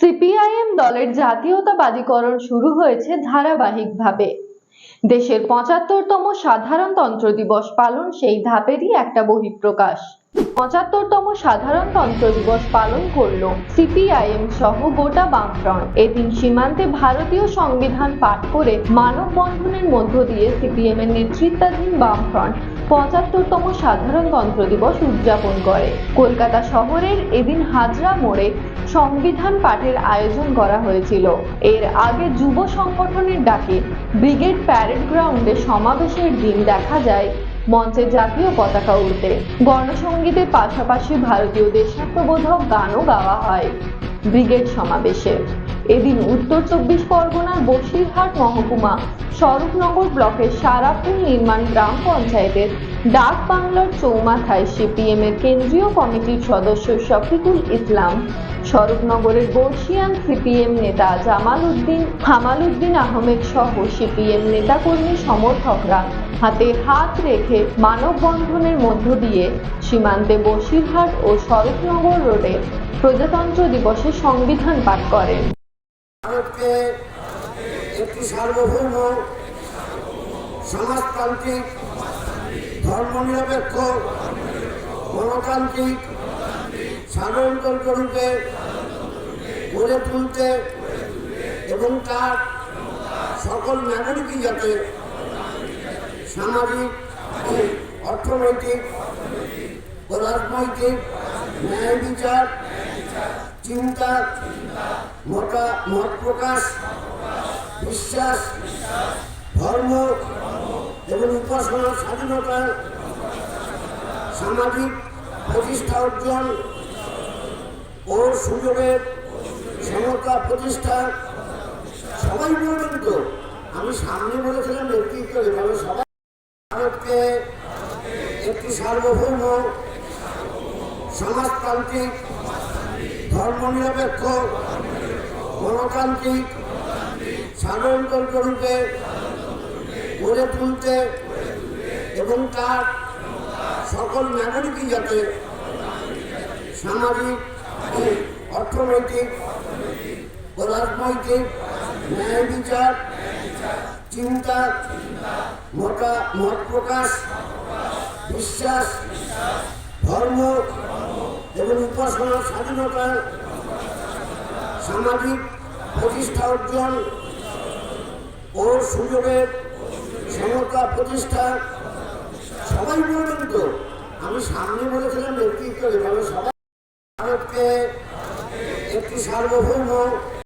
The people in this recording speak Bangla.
সিপিআইএম দলের জাতীয়তাবাদীকরণ শুরু হয়েছে ধারাবাহিকভাবে। দেশের পঁচাত্তরতম সাধারণতন্ত্র দিবস পালন সেই ধাপেরই একটা বহিঃপ্রকাশ। পঁচাত্তরতম সাধারণতন্ত্র দিবস পালন করল সিপিআইএম সহ গোটা বামফ্রন্ট। এদিন সীমান্তে ভারতীয় সংবিধান পাঠ করে মানববন্ধনের মধ্য দিয়ে সিপিএম এর নেতৃত্বাধীন বামফ্রন্ট পঁচাত্তরতম সাধারণতন্ত্র দিবস উদযাপন করে। কলকাতা শহরের এদিন হাজরা মোড়ে সংবিধান পাঠের আয়োজন করা হয়েছিল। এর আগে যুব সংগঠনের ডাকে ব্রিগেড প্যারেড গ্রাউন্ডে সমাবেশের দিন দেখা যায় মঞ্চে জাতীয় পতাকা উঠতে গণসঙ্গীতের পাশাপাশি ভারতীয় দেশাত্মবোধক গানও গাওয়া হয় ব্রিগেড সমাবেশে। এদিন উত্তর চব্বিশ পরগনার বসিরহাট মহকুমা স্বরূপনগর ব্লকের সারাপুর নির্মাণ গ্রাম পঞ্চায়েতের ডাক বাংলার চৌমাথায় সিপিএম এর কেন্দ্রীয় কমিটির সদস্য শফিকুল ইসলাম, স্বরূপনগরের বর্ষিয়ান সিপিএম নেতা জামাল উদ্দিন হামাল উদ্দিন আহমেদ সহ সিপিএম নেতাকর্মী সমর্থকরা হাতে হাত রেখে মানববন্ধনের মধ্য দিয়ে সীমান্তে বসিরহাট ও স্বরূপনগর রোডে প্রজাতন্ত্র দিবসে সংবিধান পাঠ করেন। সমাজতান্ত্রিক ধর্মনিরপেক্ষ, গণতান্ত্রিক, সাধারণতন্ত্র রূপে গড়ে তুলতে এবং তার সকল নাগরিকই যাতে সামাজিক, অর্থনৈতিক ও রাজনৈতিক, ন্যায় বিচার, চিন্তা, মতা, মত প্রকাশ, বিশ্বাস ধর্ম এবং উপাসনার স্বাধীনতা, সামাজিক প্রতিষ্ঠা অর্জন ও সুযোগের সমতা প্রতিষ্ঠা, সবাই বলবেন তো, আমি সামনে বলেছিলাম নেতৃত্ব এভাবে সবাই ভারতকে একটি সার্বভৌম, সমাজতান্ত্রিক, ধর্মনিরপেক্ষ, গণতান্ত্রিক সাধারণতন্ত্র রূপে গড়ে তুলতে এবং তার সকল নাগরিকই যাতে সামাজিক, অর্থনৈতিক, রাজনৈতিক, ন্যায় বিচার, চিন্তা, মতা, মত প্রকাশ, বিশ্বাস, ধর্ম এবং উপাসনার স্বাধীনতা, সামাজিক প্রতিষ্ঠা অর্জন ও সুযোগের সমতা প্রতিষ্ঠা। সবাই বলবেন তো। আমি সামনে বলেছিলাম নেতৃত্ব এভাবে সবাই ভারতকে একটি সার্বভৌম